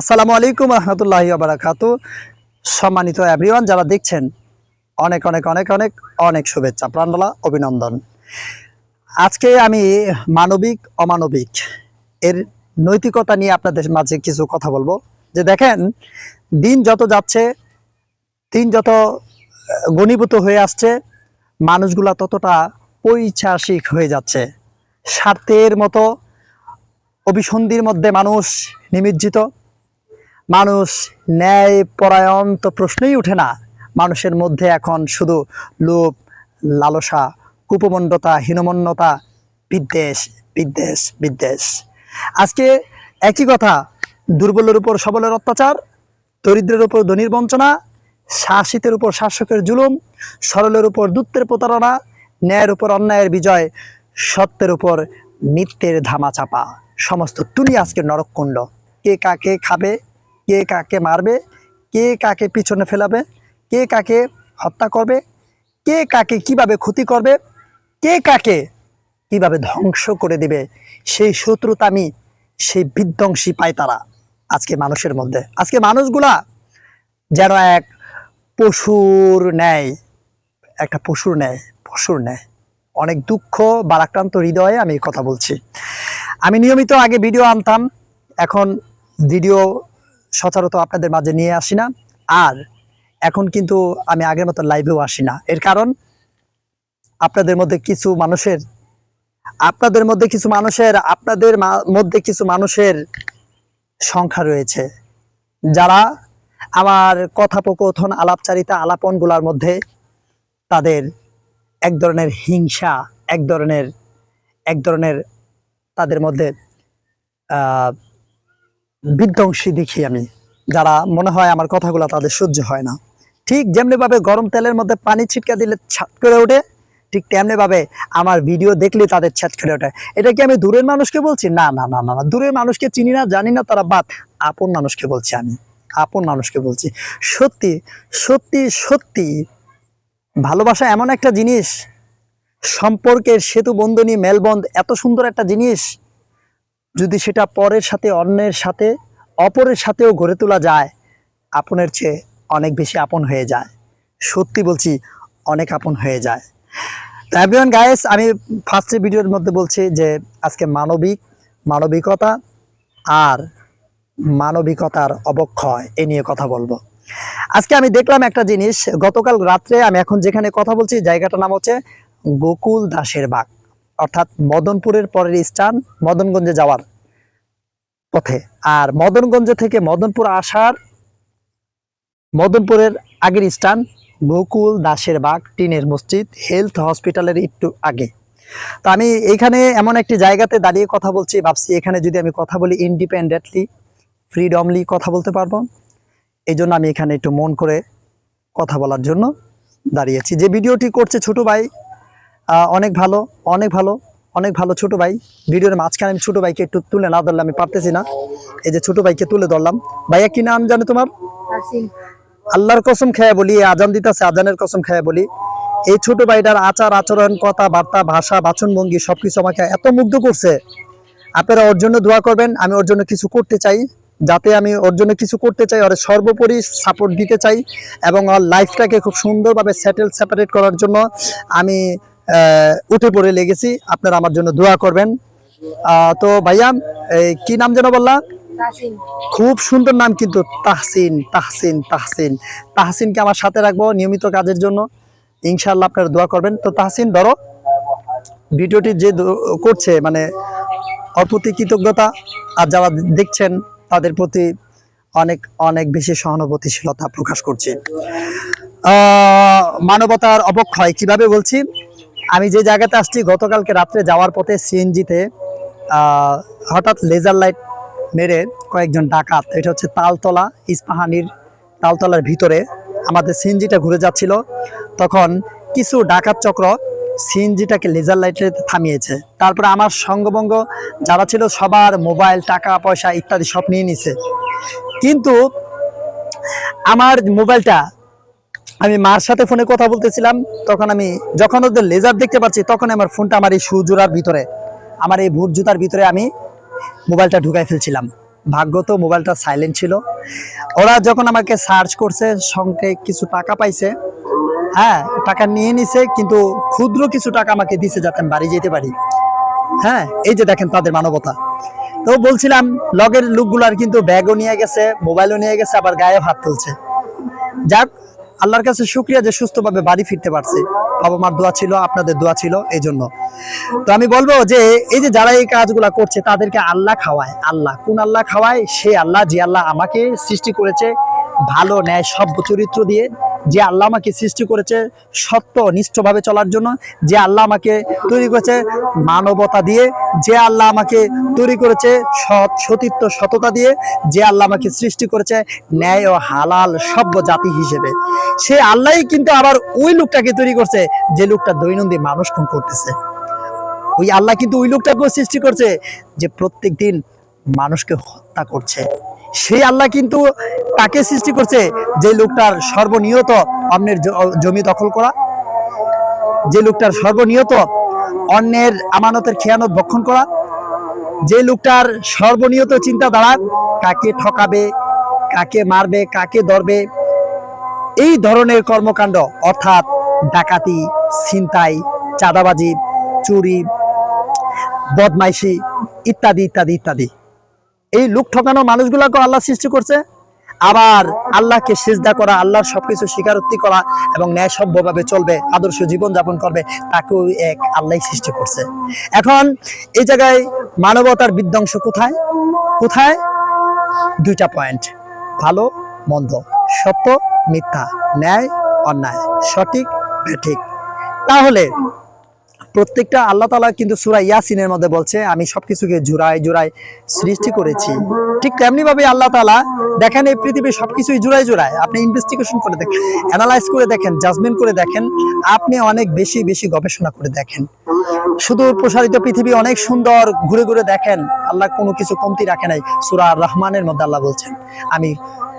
আসসালামু আলাইকুম রহমতুল্লাহ বারাকাতু। সম্মানিত এভরিওয়ান যারা দেখছেন, অনেক অনেক অনেক অনেক অনেক শুভেচ্ছা প্রাণডলা অভিনন্দন। আজকে আমি মানবিক, অমানবিক এর নৈতিকতা নিয়ে আপনাদের মাঝে কিছু কথা বলব। যে দেখেন, দিন যত যাচ্ছে, দিন যত ঘনীভূত হয়ে আসছে, মানুষগুলা ততটা পৈশাসিক হয়ে যাচ্ছে। স্বার্থের মতো, অভিসন্ধির মধ্যে মানুষ নিমজ্জিত। মানুষ ন্যায় পরায়ণ তো প্রশ্নই ওঠে না। মানুষের মধ্যে এখন শুধু লোভ, লালসা, কুপমণ্ডতা, হীনমন্যতা, বিদ্বেষ বিদ্বেষ বিদ্বেষ। আজকে একই কথা, দুর্বলের উপর সবলের অত্যাচার, দরিদ্রের উপর ধনির বঞ্চনা, শাসিতের উপর শাসকের জুলুম, সরলের উপর দূতের প্রতারণা, ন্যায়ের উপর অন্যায়ের বিজয়, সত্যের উপর মিথ্যের ধামাচাপা। সমস্ত তুলি আজকে নরককুণ্ড। কে কাকে খাবে কে কাকে মারবে, কে কাকে পিছনে ফেলাবে, কে কাকে হত্যা করবে, কে কাকে কীভাবে ক্ষতি করবে, কে কাকে কীভাবে ধ্বংস করে দিবে, সেই শত্রুতামি সেই বিধ্বংসী পায় তারা আজকে মানুষের মধ্যে। আজকে মানুষগুলা যেন এক পশুর ন্যায়, একটা পশুর ন্যায় পশুর ন্যায়। অনেক দুঃখ, বারাক্রান্ত হৃদয়ে আমি কথা বলছি। আমি নিয়মিত আগে ভিডিও আনতাম, এখন ভিডিও সচরাচর আপনাদের মাঝে নিয়ে আসি না। আর এখন কিন্তু আমি আগের মতো লাইভেও আসি না। এর কারণ, আপনাদের মধ্যে কিছু মানুষের, আপনাদের মধ্যে কিছু মানুষের, আপনাদের মধ্যে কিছু মানুষের সংখ্যা রয়েছে। যারা আমার কথোপকথন, আলাপচারিতা, আলাপনগুলার মধ্যে তাদের এক ধরনের হিংসা, এক ধরনের এক ধরনের তাদের মধ্যে বিধ্বংসী দেখি আমি। যারা মনে হয় আমার কথাগুলো তাদের সহ্য হয় না। ঠিক যেমনিভাবে গরম তেলের মধ্যে পানি ছিটকা দিলে ছাট করে ওঠে, ঠিক তেমনিভাবে আমার ভিডিও দেখলে তাদের ছাট করে ওঠে। এটা কি আমি দূরের মানুষকে বলছি? না না না না না, দূরের মানুষকে চিনি না, জানি না তারা বাদ। আপন মানুষকে বলছি আমি। আপন মানুষকে বলছি। সত্যি সত্যি সত্যি, ভালোবাসা এমন একটা জিনিস, সম্পর্কের সেতু বন্ধনী মেলবন্ধ এত সুন্দর একটা জিনিস যদি সেটা পরের সাথে, অন্যের সাথে, অপরের সাথেও গড়ে তোলা যায়, আপনের চেয়ে অনেক বেশি আপন হয়ে যায়। সত্যি বলছি, অনেক আপন হয়ে যায়। এভরিওয়ান গায়েস আমি ফার্স্টে ভিডিওর মধ্যে বলছি যে, আজকে মানবিক, মানবিকতা আর মানবিকতার অবক্ষয় এ নিয়ে কথা বলব। আজকে আমি দেখলাম একটা জিনিস, গতকাল রাত্রে আমি এখন যেখানে কথা বলছি, জায়গাটার নাম হচ্ছে গোকুল দাসের বাগ। অর্থাৎ মদনপুরের পরের স্থান মদনগঞ্জে যাওয়ার পথে। আর মদনগঞ্জ থেকে মদনপুর আসার মদনপুরের আগের স্থান গোকুল দাসের বাগ টিনের মসজিদ, হেলথ হসপিটালের একটু আগে। তো আমি এখানে এমন একটি জায়গাতে দাঁড়িয়ে কথা বলছি, ভাবছি এখানে যদি আমি কথা বলি ইন্ডিপেন্ডেন্টলি ফ্রিডমলি কথা বলতে পারব। এই জন্য আমি এখানে একটু মন করে কথা বলার জন্য দাঁড়িয়েছি। যে ভিডিওটি করছে ছোট ভাই অনেক ভালো অনেক ভালো অনেক ভালো ছোট ভাই। ভিডিওর মাঝখানে আমি ছোট ভাইকে একটু তুলে না ধরলে আমি পারতেছি না। এই যে ছোট ভাইকে তুলে ধরলাম। ভাইয়া কি নাম জানে তোমার? আল্লাহর কসম খেয়ে বলি আজান দিতেছে আজানের কসম খেয়ে বলি। এই ছোট ভাইটার আচার আচরণ কথাবার্তা ভাষা বাচনভঙ্গি সবকিছু আমাকে এত মুগ্ধ করছে। আপনারা ওর জন্য দোয়া করবেন আমি ওর জন্য কিছু করতে চাই। যাতে আমি ওর জন্য কিছু করতে চাই ওর সর্বোপরি সাপোর্ট দিতে চাই। এবং ওর লাইফটাকে খুব সুন্দরভাবে সেটেল সেপারেট করার জন্য আমি উঠে পড়ে লেগেছি। আপনারা আমার জন্য দোয়া করবেন। তো ভাইয়া কি নাম যেন বললা? খুব সুন্দর নাম কিন্তু তাহসিন তাহসিন তাহসিন। তাহসিনকে আমার সাথে রাখব নিয়মিত কাজের জন্য। ইনশাল্লাহ আপনারা দোয়া করবেন। তো তাহসিন ধরো ভিডিওটি যে করছে মানে অপ্রতি কৃতজ্ঞতা আর যারা দেখছেন তাদের প্রতি অনেক অনেক বেশি সহানুভূতিশীলতা প্রকাশ করছি। মানবতার অবক্ষয় কীভাবে বলছি? আমি যে জায়গাতে আসছি, গতকালকে রাত্রে যাওয়ার পথে সিএনজিতে হঠাৎ লেজার লাইট মেরে কয়েকজন ডাকাত, এটা হচ্ছে তালতলা, ইস্পাহানির তালতলার ভিতরে আমাদের সিএনজিটা ঘুরে যাচ্ছিল। তখন কিছু ডাকাত চক্র সিএনজিটাকে লেজার লাইটে থামিয়েছে। তারপরে আমার সঙ্গবঙ্গ যারা ছিল সবার মোবাইল, টাকা, পয়সা ইত্যাদি সব নিয়ে নিছে। কিন্তু আমার মোবাইলটা আমি মার সাথে ফোনে কথা বলতেছিলাম, তখন আমি যখন ওদের লেজার দেখতে পাচ্ছি, তখন আমার ফোনটা আমার এই শু জোড়ার ভিতরে, আমার এই ভুট জুতার ভিতরে আমি মোবাইলটা ঢুকাই ফেলছিলাম। ভাগ্য তো মোবাইলটা সাইলেন্ট ছিল। ওরা যখন আমাকে সার্চ করছে, সঙ্গে কিছু টাকা পাইছে হ্যাঁ টাকা নিয়ে নিছে, কিন্তু ক্ষুদ্র কিছু টাকা আমাকে দিছে যাতে আমি বাড়ি যেতে পারি। হ্যাঁ এই যে দেখেন তাদের মানবতা। তো বলছিলাম, লগের লোকগুলার কিন্তু ব্যাগও নিয়ে গেছে মোবাইলও নিয়ে গেছে, আবার গায়েও হাত তুলছে। যাক আল্লাহর কাছে শুক্রিয়া যে সুস্থভাবে বাড়ি ফিরতে পারছে। বাবা মার দোয়া ছিল, আপনাদের দোয়া ছিল এই জন্য তো আমি বলব যে, এই যে যারা এই কাজগুলা করছে, তাদেরকে আল্লাহ খাওয়ায়, আল্লাহ। কোন আল্লাহ খাওয়ায়? সে আল্লাহ, যে আল্লাহ আমাকে সৃষ্টি করেছে, ভালো ন্যায়, সব চরিত্র দিয়ে। যে আল্লাহ আমাকে সৃষ্টি করেছে সত্য, নিষ্ঠভাবে চলার জন্য, যে আল্লাহ আমাকে তৈরি করেছে মানবতা দিয়ে, যে আল্লাহ আমাকে তৈরি করেছে সৎ সতীত্ব সততা দিয়ে, যে আল্লাহ আমাকে সৃষ্টি করেছে ন্যায় ও হালাল, সভ্য জাতি হিসেবে। সে আল্লাহই কিন্তু আবার ওই লোকটাকে তৈরি করছে যে লোকটা দৈনন্দিন মানুষ খুন করতেছে। ওই আল্লাহ কিন্তু ওই লোকটাকেও সৃষ্টি করছে যে প্রত্যেক দিন মানুষকে হত্যা করছে। সেই আল্লাহ কিন্তু তাকে সৃষ্টি করছে? যে লোকটার সর্বনিয়ত অন্যের জমি দখল করা, যে লোকটার সর্বনিয়ত অন্যের আমানতের খেয়ানত ভক্ষণ করা, যে লোকটার সর্বনিয়ত চিন্তাধারা কাকে ঠকাবে, কাকে মারবে, কাকে ধরবে, এই ধরনের কর্মকাণ্ড, অর্থাৎ ডাকাতি, ছিনতাই, চাঁদাবাজি, চুরি, বদমাইশি ইত্যাদি ইত্যাদি ইত্যাদি। এই লোক ঠকানো মানুষগুলাকে আল্লাহ সৃষ্টি করছে। আবার আল্লাহকে সিজদা করা, আল্লাহর সবকিছু স্বীকারোক্তি করা এবং ন্যায় সভ্যভাবে চলবে, আদর্শ জীবন যাপন করবে, তাকেও এক আল্লাহ সৃষ্টি করছে। এখন এই জায়গায় মানবতার বিধ্বংস কোথায়? কোথায়? দুইটা পয়েন্ট। ভালো, মন্দ, সত্য, মিথ্যা, ন্যায়, অন্যায়, সঠিক, বেঠিক। তাহলে প্রত্যেকটা আল্লাহ তালা কিন্তু সুরা ইয়াসিনের মধ্যে বলছে, আমি সবকিছুকে জুড়াই জুড়াই সৃষ্টি করেছি। ঠিক তেমনি ভাবে আল্লাহ তালা দেখেন এই পৃথিবীর সবকিছুই জুড়াই জুড়াই আপনি ইনভেস্টিগেশন করে দেখেন অ্যানালাইজ করে দেখেন জাজমেন্ট করে দেখেন, আপনি অনেক বেশি বেশি গবেষণা করে দেখেন। শুধু প্রসারিত পৃথিবী অনেক সুন্দর ঘুরে ঘুরে দেখেন, আল্লাহ কোনো কিছু কমতি রাখে নাই। সুরা রহমানের মধ্যে আল্লাহ বলছেন, আমি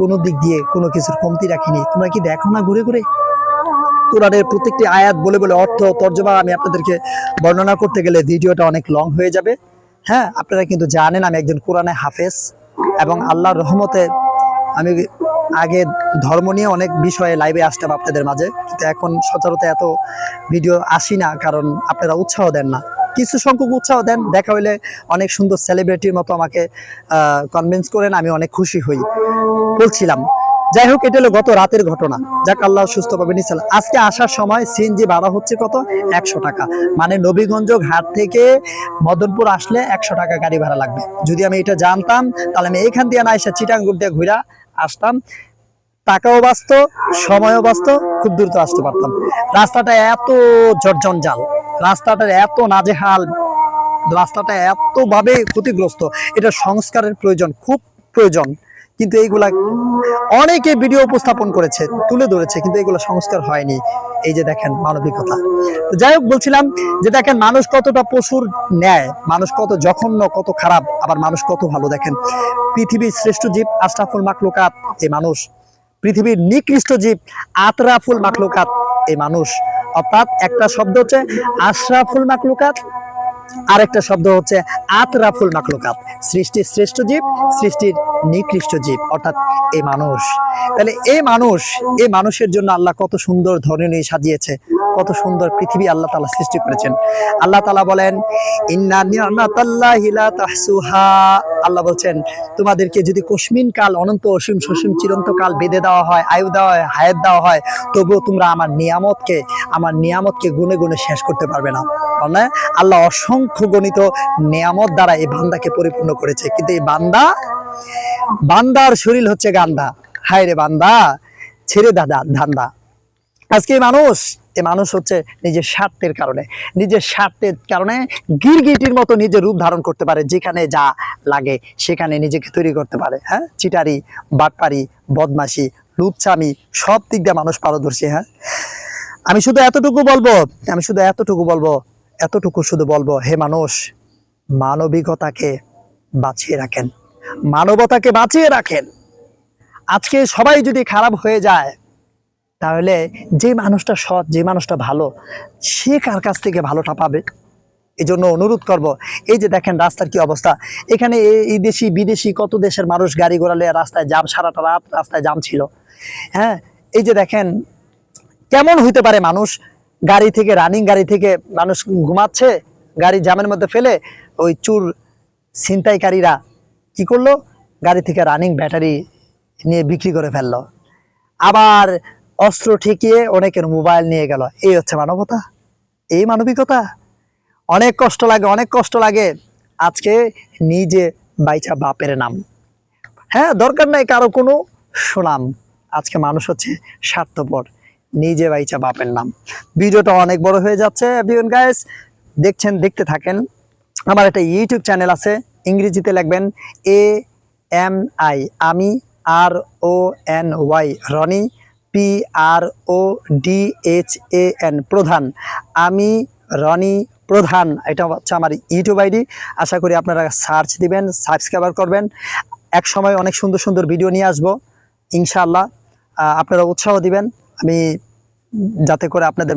কোনো দিক দিয়ে কোনো কিছুর কমতি রাখিনি। তোমরা কি দেখো না ঘুরে ঘুরে? কোরআনের প্রত্যেকটি আয়াত বলে বলে অর্থ তর্জমা আমি আপনাদেরকে বর্ণনা করতে গেলে ভিডিওটা অনেক লং হয়ে যাবে। হ্যাঁ আপনারা কিন্তু জানেন আমি একজন কোরআনে হাফেজ এবং আল্লাহর রহমতে আমি আগে ধর্ম নিয়ে অনেক বিষয়ে লাইভে আসতাম আপনাদের মাঝে, কিন্তু এখন সচরাচর এত ভিডিও আসি না, কারণ আপনারা উৎসাহ দেন না। কিছু সংখ্যক উৎসাহ দেন, দেখা হইলে অনেক সুন্দর সেলিব্রিটির মতো আমাকে কনভিন্স করেন, আমি অনেক খুশি হই। বলছিলাম যাই হোক, এটা হলো গত রাতের ঘটনা। যাক, আল্লাহ সুস্থভাবে নিচ্ছিল আজকে আসার সময় সিএনজি ভাড়া হচ্ছে কত? একশো টাকা। মানে নবীগঞ্জ ঘাট থেকে মদনপুর আসলে একশো টাকা গাড়ি ভাড়া লাগবে। যদি আমি এটা জানতাম, তাহলে আমি এখান দিয়ে না এসে চিটাঙ্গুর দিয়ে ঘুরা আসতাম। টাকাও বাঁচত, সময়ও বাঁচত, খুব দ্রুত আসতে পারতাম। রাস্তাটা এত জর্জঞ্জাল রাস্তাটার এত নাজেহাল, রাস্তাটা এতভাবে ক্ষতিগ্রস্ত। এটা সংস্কারের প্রয়োজন, খুব প্রয়োজন। কিন্তু এইগুলা অনেকে ভিডিও উপস্থাপন করেছে, তুলে ধরেছে, কিন্তু এগুলো সংস্কার হয়নি। এই যে দেখেন মানবিকতা। যাই হোক বলছিলাম যে দেখেন, মানুষ কতটা পশুর ন্যায়, মানুষ কত জঘন্য, কত খারাপ, আবার মানুষ কত ভালো। দেখেন, পৃথিবীর শ্রেষ্ঠ জীব আশরাফুল মাকলুকাত এই মানুষ। পৃথিবীর নিকৃষ্ট জীব আতরাফুল মাকলুকাত এই মানুষ। অর্থাৎ একটা শব্দ হচ্ছে আশরাফুল মাকলুকাত আরেকটা শব্দ হচ্ছে আতরাফুল মাকলুকাত সৃষ্টির শ্রেষ্ঠ জীব, সৃষ্টির নিকৃষ্ট জীব, অর্থাৎ এই মানুষ। তাহলে এই মানুষ এই মানুষের জন্য আল্লাহ কত সুন্দর ধরনী সাজিয়েছে, কত সুন্দর পৃথিবী আল্লাহ তালা সৃষ্টি করেছেন। আল্লাহ তালা বলেন আল্লাহ বলছেন, তোমাদেরকে যদি কসমিন কাল অনন্ত, অসীম সসীম চিরন্ত কাল বেঁধে দেওয়া হয়, আয়ু দেওয়া হয়, হায়াত দেওয়া হয়, তবুও তোমরা আমার নিয়ামতকে আমার নিয়ামতকে গুনে গুনে শেষ করতে পারবে না। মানে আল্লাহ অসংখ্য গণিত নিয়ামত দ্বারা এই বান্দাকে পরিপূর্ণ করেছে। কিন্তু এই বান্দা বান্দার শরীর হচ্ছে গান্দা। হায় রে বান্দা, ছেড়ে দাদা ধান্দা। আজকে মানুষ, এ মানুষ হচ্ছে নিজের স্বার্থের কারণে। নিজের স্বার্থের কারণে গিরগিটির মতো নিজের রূপ ধারণ করতে পারে, যেখানে যা লাগে সেখানে নিজেকে তৈরি করতে পারে হ্যাঁ? চিটারি, বাটপারি, বদমাশি লুচ্ছামি সব দিক দিয়ে মানুষ পারদর্শী হ্যাঁ? আমি শুধু এতটুকু বলব, আমি শুধু এতটুকু বলব, এতটুকু শুধু বলব, হে মানুষ, মানবিকতাকে বাঁচিয়ে রাখেন। মানবতাকে বাঁচিয়ে রাখেন। আজকে সবাই যদি খারাপ হয়ে যায়, তাহলে যে মানুষটা সৎ, যে মানুষটা ভালো, সে কার কাছ থেকে ভালোটা পাবে? এই জন্য অনুরোধ করব, এই যে দেখেন রাস্তার কি অবস্থা। এখানে এই দেশি, বিদেশি কত দেশের মানুষ গাড়ি নিয়ে রাস্তায় জাম, সারাটা রাত রাস্তায় জাম ছিল। হ্যাঁ এই যে দেখেন, কেমন হইতে পারে মানুষ? গাড়ি থেকে রানিং গাড়ি থেকে মানুষ ঘুমাচ্ছে, গাড়ি জামের মধ্যে ফেলে ওই চুর ছিনতাইকারীরা কি করল? গাড়ি থেকে রানিং ব্যাটারি নিয়ে বিক্রি করে ফেলল। আবার অস্ত্র ঠেকিয়ে অনেকের মোবাইল নিয়ে গেল। এই হচ্ছে মানবতা। এই মানবিকতা। অনেক কষ্ট লাগে, অনেক কষ্ট লাগে। আজকে নিজে বাইচা বাপের নাম। হ্যাঁ দরকার নাই কারও কোনো সুনাম। আজকে মানুষ হচ্ছে স্বার্থপর। নিজে বাইচা বাপের নাম। ভিডিওটা অনেক বড় হয়ে যাচ্ছে গাইস দেখছেন, দেখতে থাকেন। আমার একটা ইউটিউব চ্যানেল আছে। ইংরেজিতে লিখবেন এ এম আই আমি R O N Y Rony P R O D H A N Pradhan. আমি রনি প্রধান, এটা হচ্ছে আমার ইউটিউব আইডি। আশা করি আপনারা সার্চ দিবেন সাবস্ক্রাইবার করবেন। এক সময় অনেক সুন্দর সুন্দর ভিডিও নিয়ে আসব, ইনশাআল্লাহ। আপনারা উৎসাহ দিবেন, আমি যাতে করে আপনাদের